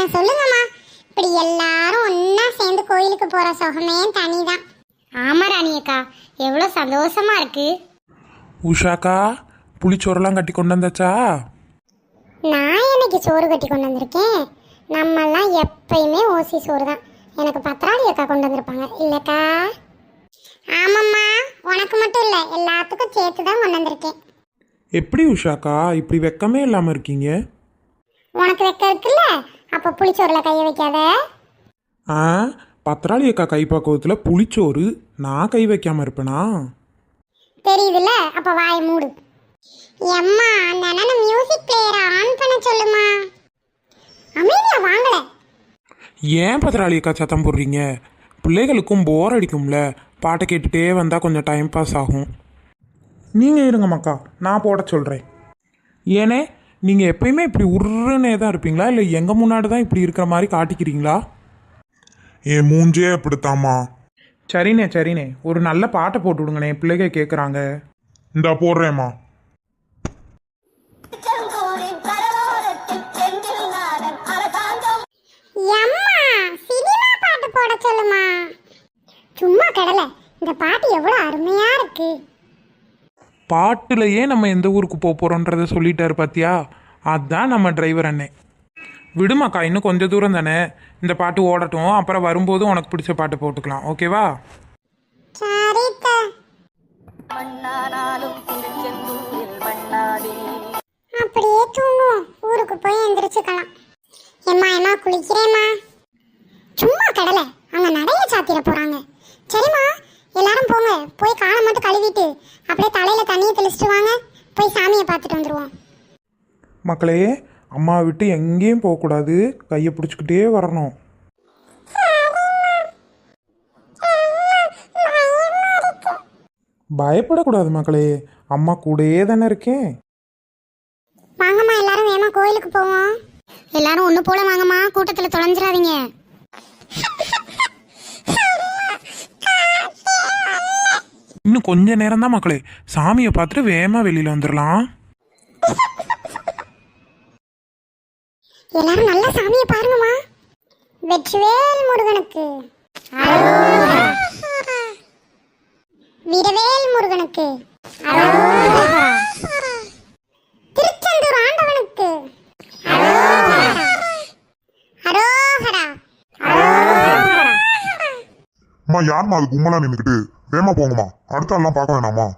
என்ன சொல்லுங்கம்மா. இப்படி எல்லாரும் ஒண்ணா சேர்ந்து கோயிலுக்கு போற சுகமே தனிதான். ஆமா ராணி அக்கா. எவ்வளவு சந்தோஷமா இருக்கு. உஷாக்கா புளிச்சோரெல்லாம் கட்டி கொண்டு வந்தாச்சா? நான் எனக்கு சோறு கட்டி கொண்டு வந்திருக்கேன்? நம்மெல்லாம் எப்பயுமே ஓசி சோறு தான் எனக்கு பத்திராளி அக்கா கொண்டு வந்திருப்பாங்க. இல்லக்கா? ஆமாம்மா. உனக்கு மட்டும் இல்லை எல்லாத்துக்கும் சேர்த்து தான் கொண்டு வந்திருக்கேன். எப்படி உஷாக்கா? இப்படி வெக்கமே இல்லாமல் இருக்கீங்க? உனக்கு வைக்க இருக்குல்ல? அப்போ புளிச்சோறுல கையை வைக்காத? ஆ பத்திராளி அக்கா கைப்பக்குவத்தில் புளிச்சோறு நான் கை வைக்காம இருப்பேனா? தெரியுதுல்ல? அப்போ வாயை மூடு. எம்மா அந்த அண்ணனை மியூசிக் பிளேயரை ஆன் பண்ண சொல்லுமா? அமைதியா வாங்கல. ஏன் பத்திராளி அக்கா சத்தம் போடுறீங்க? பிள்ளைகளுக்கும் போர் அடிக்கும்ல. பாட்டை கேட்டுட்டே வந்தால் கொஞ்சம் டைம் பாஸ் ஆகும். நீங்கள் இருங்க மக்கா நான் போட சொல்கிறேன் ஏனே நீங்கள் எப்பயுமே இப்படி உருன்னே தான் இருப்பீங்களா? இல்லை எங்கள் முன்னாடி தான் இப்படி இருக்கிற மாதிரி காட்டிக்கிறீங்களா? என் மூஞ்சே அப்படித்தாம்மா. சரிண்ணே சரிண்ணே. ஒரு நல்ல பாட்டை போட்டு விடுங்கண்ணே. பிள்ளைங்க கேட்குறாங்க இந்தா போடுறேம்மா. சும்மா கடலை. இந்த பாட்டு எவ்வளோ அருமையா இருக்கு. பாட்டுலையே நம்ம எந்த ஊருக்கு போக போகிறோன்றத சொல்லிட்டாரு பாத்தியா? அதான் நம்ம டிரைவர் அண்ணே. விடுமாக்கா இன்னும் கொஞ்சம் தூரம் தானே. இந்த பாட்டு ஓடட்டும். அப்புறம் வரும்போது உனக்கு பிடிச்ச பாட்டு போட்டுக்கலாம். ஓகேவா? மண்ணானாலும் திருச்செந்தூரில் மண்ணாதே அப்படியே தூங்குவோம் ஊருக்கு போய் எந்திரிச்சுக்கலாம் எம்மா எம்மா குளிக்கிறேம்மா சும்மா கடலை அங்க நடைய சாத்திர போறாங்க சரிம்மா எல்லாரும் போங்க போய் காலை மட்டும் கழுவிட்டு அப்படியே தலையில தண்ணியை தெளிச்சிட்டு வாங்க போய் சாமியை பார்த்துட்டு வந்துருவோம் மக்களே அம்மா விட்டு எங்கேயும் போகக்கூடாது. கையை பிடிச்சிக்கிட்டே வரணும். பயப்படக்கூடாது மக்களே. அம்மா கூடயே தானே இருக்கேன். வாங்கம்மா எல்லாரும் வேமா கோயிலுக்கு போவோம். எல்லாரும் ஒண்ணு போல வாங்கம்மா கூட்டத்துல தொலைஞ்சிடாதீங்க. இன்னும் கொஞ்ச நேரம் தான் மக்களே. சாமியை பார்த்துட்டு வேகமாக வெளியில் வந்துடலாம் எல்லாரும் நல்லா சாமியை பாருங்கம்மா வெற்றிவேல் முருகனுக்கு. வீரவேல் முருகனுக்கு. திருச்செந்தூர் ஆண்டவனுக்கு. அரோகரா. அம்மா யாரும்மா அது கும்பலா நின்றுக்கிட்டு வேமா போங்கம்மா அடுத்த ஆள்லாம் பார்க்க வேணாமா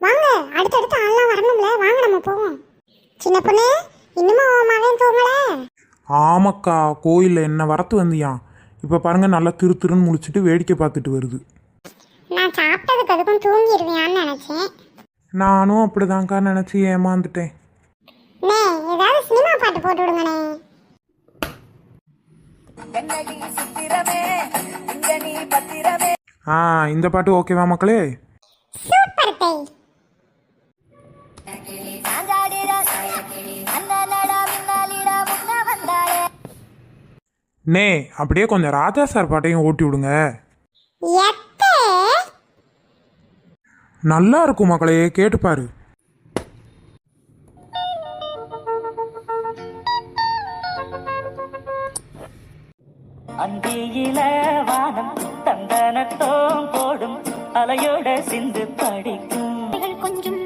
வாங்க அடுத்தடுத்து ஆள்லாம் வரணும்ல வாங்க நம்ம போவோம் சின்ன பொண்ணு இன்னுமா உன் மகன் தூங்கல? ஆமாக்கா கோயிலில் என்ன வரத்து வந்தியான் இப்போ பாருங்க நல்லா திரு திருன்னு முழிச்சிட்டு வேடிக்கை பார்த்துட்டு வருது. நான் சாப்பிட்டதுக்கு அதுக்கும் தூங்கிடுவியான்னு நினைச்சேன். நானும் அப்படிதான்க்கா நினச்சி ஏமாந்துட்டேன். நே ஏதாவது சினிமா பாட்டு போட்டு விடுங்கண்ணே. ஆ இந்த பாட்டு ஓகேவா மக்களே? சூப்பர் டை நே அப்படியே கொஞ்சம் ராஜா சார் பாட்டையும் ஓட்டி விடுங்க. எத்தே? நல்லா இருக்கும் மக்களே கேட்டுப்பாரு அந்தியில வானம் தந்தனத்தோம் போடும் அலையோட சிந்து படிக்கும். கொஞ்சம்